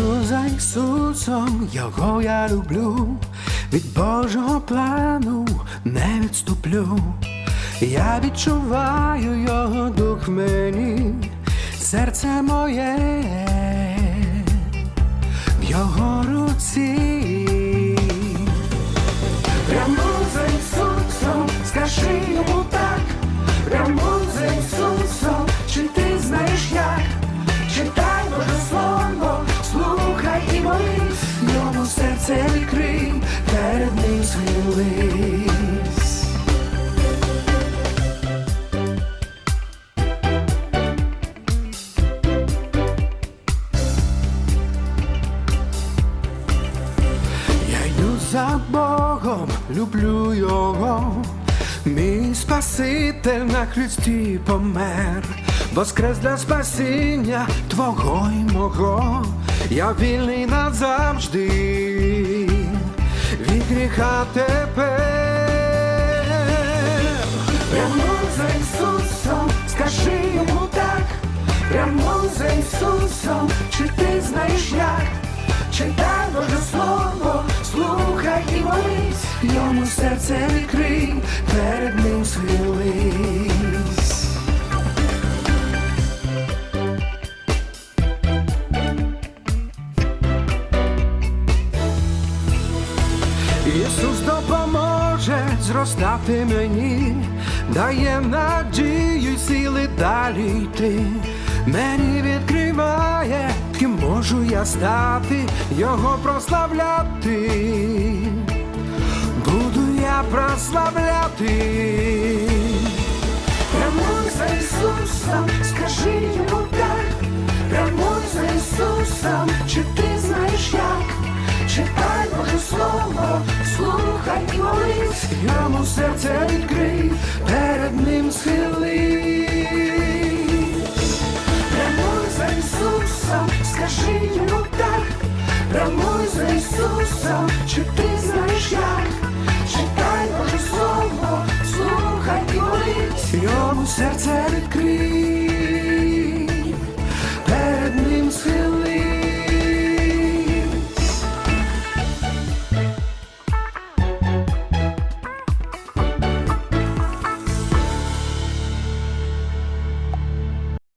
за Ісусом, Його я люблю, від Божого плану не відступлю. Я відчуваю його дух мені, серце моє в його руці. Перед. Я йду за Богом, люблю його, мій Спаситель на хресті помер, воскрес для спасіння твого і мого, я вільний назавжди, гріха тепер. Прямо за Ісусом, скажи йому так, прямо за Ісусом, чи ти знаєш як? Читай Боже Слово, слухай і молись, йому серце відкрий, перед Ісус допоможе зростати мені, дає надію й сили далі йти. Мені відкриває, ким можу я стати, його прославляти. Буду я прославляти. Прямуй за Ісусом, скажи йому так, прямуй за Ісусом, чи ти знаєш як? Читай Боже Слово, слухай молись, йому серце відкрий, перед ним схились. Прямуй за Ісусом, скажи йому так, прямуй за Ісусом, чи ти знаєш як? Читай Боже Слово, слухай молись, йому серце